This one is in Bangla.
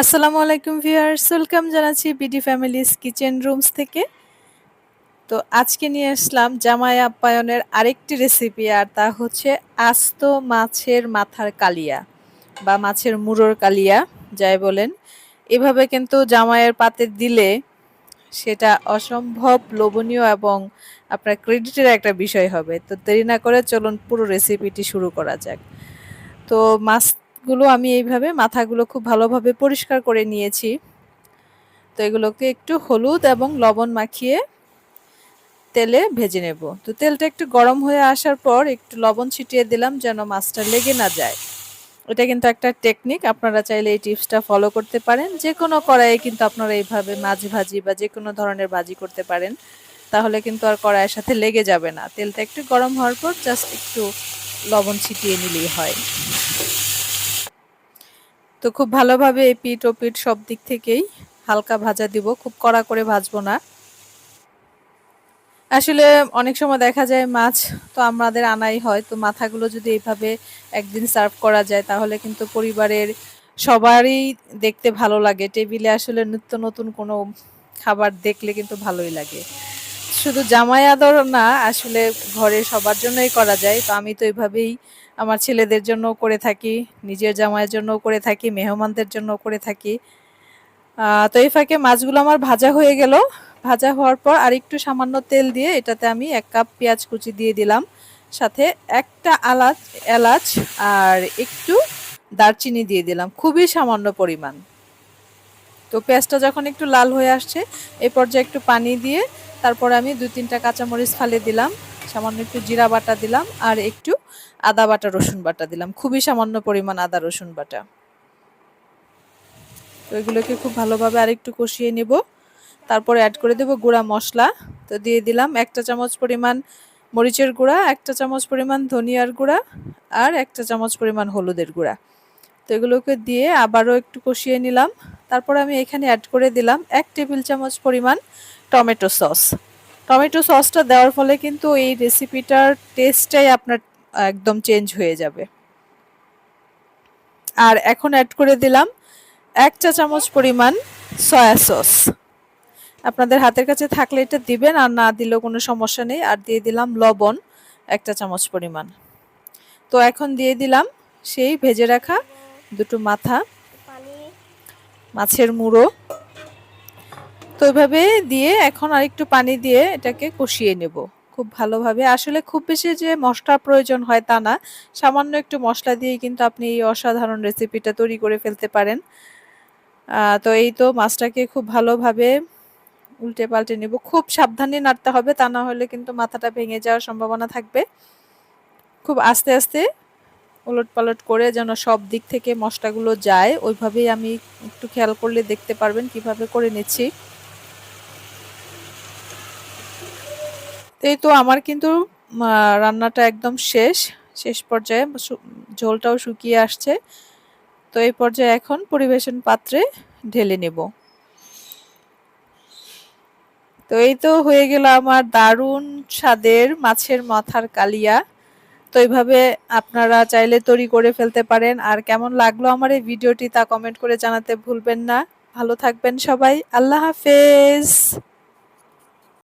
আসসালামু আলাইকুম ভিউয়ার্স, ওয়েলকাম জানাচ্ছি বিডি ফ্যামিলিস কিচেন রুমস থেকে। তো আজকে নিয়ে আসলাম জামাই আপ্যায়নের আরেকটি রেসিপি, আর তা হচ্ছে আস্ত মাছের মাথার কালিয়া বা মাছের মুড়োর কালিয়া, যাই বলেন। এভাবে কিন্তু জামাইয়ের পাতে দিলে সেটা অসম্ভব লোভনীয় এবং আপনার ক্রেডিটের একটা বিষয় হবে। তো দেরি না করে চলুন পুরো রেসিপিটি শুরু করা যাক। তো মাছগুলো আমি এইভাবে মাথাগুলো খুব ভালোভাবে পরিষ্কার করে নিয়েছি। তো এগুলোকে একটু হলুদ এবং লবণ মাখিয়ে তেলে ভেজে নেব। তো তেলটা একটু গরম হয়ে আসার পর একটু লবণ ছিটিয়ে দিলাম যেন মাছটা লেগে না যায়। এটা কিন্তু একটা টেকনিক আপনারা চাইলে এই টিপসটা ফলো করতে পারেন। যে কোনো কড়াইয়ে কিন্তু আপনারা এইভাবে মাছ ভাজি বা যে কোনো ধরনের ভাজি করতে পারেন। তাহলে কিন্তু আর কড়াইয়ের সাথে লেগে যাবে না। তেলটা একটু গরম হওয়ার পর জাস্ট একটু লবণ ছিটিয়ে নিলেই হয়। তো খুব ভালোভাবে এই পিঠ ও পিঠ সব দিক থেকেই হালকা ভাজা দিব, খুব কড়া করে ভাজবো না। আসলে অনেক সময় দেখা যায় মাছ তো আমাদের আনাই হয়, তো মাথাগুলো যদি এইভাবে একদিন সার্ভ করা যায় তাহলে কিন্তু পরিবারের সবারই দেখতে ভালো লাগে। টেবিলে আসলে নিত্য নতুন কোনো খাবার দেখলে কিন্তু ভালোই লাগে। শুধু জামাই আদর না, আসলে ঘরে সবার জন্যই করা যায়, তো আমি তো এইভাবেই আমার ছেলেদের জন্য করে থাকি, নিজের জামাইয়ের জন্য করে থাকি, মেহমানদের জন্য করে থাকি। তো এই ফাঁকে মাছগুলো আমার ভাজা হয়ে গেল। ভাজা হওয়ার পর আর একটু সামান্য তেল দিয়ে এটাতে আমি এক কাপ পেঁয়াজ কুচি দিয়ে দিলাম। সাথে একটা আলাচ, এলাচ আর একটু দারচিনি দিয়ে দিলাম, খুবই সামান্য পরিমাণ। তো পেঁয়াজটা যখন একটু লাল হয়ে আসছে এই পর্যায়ে একটু পানি দিয়ে তারপর আমি দু তিনটা কাঁচামরিচ ফালে দিলাম। সামান্য একটু জিরা বাটা দিলাম আর একটু আদা বাটা, রসুন বাটা দিলাম। খুবই সামান্য পরিমাণ আদা, রসুন বাটা। তো এগুলোকে খুব ভালোভাবে আর একটু কষিয়ে নেব। তারপরে অ্যাড করে দেব গুঁড়া মশলা। তো দিয়ে দিলাম একটা চামচ পরিমাণ মরিচের গুঁড়া একটা চামচ পরিমাণ ধনিয়ার গুঁড়া আর একটা চামচ পরিমাণ হলুদের গুঁড়া। তো এগুলোকে দিয়ে আবারও একটু কষিয়ে নিলাম। তারপর আমি এখানে অ্যাড করে দিলাম এক টেবিল চামচ পরিমাণ টমেটো সস। টমেটো সসটা দেওয়ার ফলে কিন্তু এই রেসিপিটার টেস্টটাই আপনার একদম চেঞ্জ হয়ে যাবে। আর এখন অ্যাড করে দিলাম এক চা চামচ পরিমাণ সয়া সস আপনাদের হাতের কাছে থাকলে এটা দিবেন আর না দিলেও কোনো সমস্যা নেই। আর দিয়ে দিলাম লবণ একটা চামচ পরিমাণ। তো এখন দিয়ে দিলাম সেই ভেজে রাখা দুটো মাথা মাছের মুড়ো। তো ওইভাবে দিয়ে এখন আর একটু পানি দিয়ে এটাকে কষিয়ে নেব। খুব ভালোভাবে। আসলে খুব বেশি যে মশলার প্রয়োজন হয় তা না। সামান্য একটু মশলা দিয়েই কিন্তু আপনি এই অসাধারণ রেসিপিটা তৈরি করে ফেলতে পারেন। তো এই তো মাছটাকে খুব ভালোভাবে উল্টে পাল্টে নেব। খুব সাবধানে নাড়তে হবে, তা না হলে কিন্তু মাথাটা ভেঙে যাওয়ার সম্ভাবনা থাকবে। খুব আস্তে আস্তে উলট পালট করে যেন সব দিক থেকে মশলাগুলো যায়। ওইভাবেই আমি একটু খেয়াল করলে দেখতে পারবেন কীভাবে করে নিচ্ছি। এই তো আমার কিন্তু রান্নাটা একদম শেষ শেষ পর্যায়ে ঝোলটাও শুকিয়ে আসছে। তো এই পর্যায়ে এখন পরিবেশন পাত্রে ঢেলে নেব। তো এই তো হয়ে গেল আমার দারুণ স্বাদের মাছের মাথার কালিয়া। তো এইভাবে আপনারা চাইলে তৈরি করে ফেলতে পারেন। আর কেমন লাগল আমার এই ভিডিওটি তা কমেন্ট করে জানাতে ভুলবেন না। ভালো থাকবেন সবাই। আল্লাহ হাফেজ।